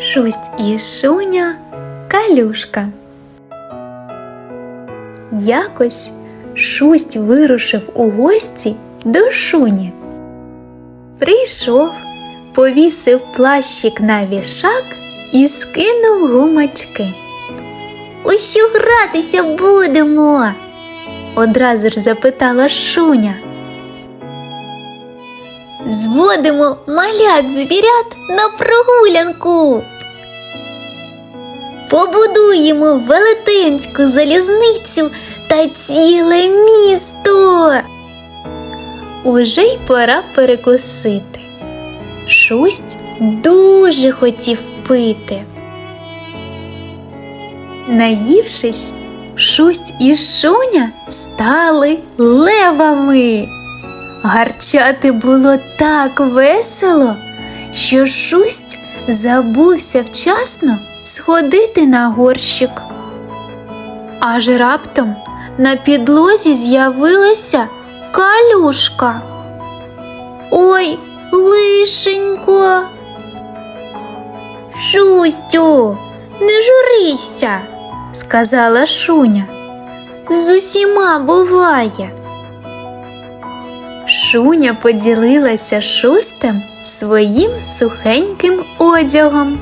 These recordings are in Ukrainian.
Шусть і Шуня калюшка. Якось Шусть вирушив у гості до Шуні. Прийшов, повісив плащик на вішак і скинув гумачки. У що гратися будемо? одразу ж запитала Шуня. Зводимо малят звірят на прогулянку. Побудуємо велетенську залізницю та ціле місто. Уже й пора перекусити. Шусть дуже хотів пити. Наївшись, Шусть і Шуня стали левами. Гарчати було так весело, що Шусть забувся вчасно сходити на горщик. Аж раптом на підлозі з'явилася калюшка. Ой, лишенько. Шустю, не журися, сказала Шуня. З усіма буває. Шуня поділилася шустем своїм сухеньким одягом.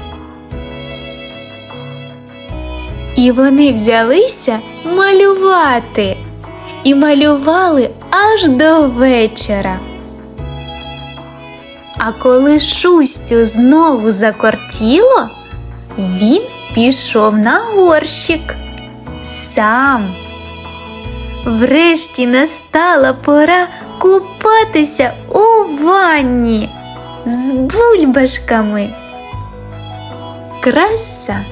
І вони взялися малювати і малювали аж до вечора. А коли Шустю знову закортіло, він пішов на горщик сам. Врешті настала пора купатися у ванні з бульбашками. Краса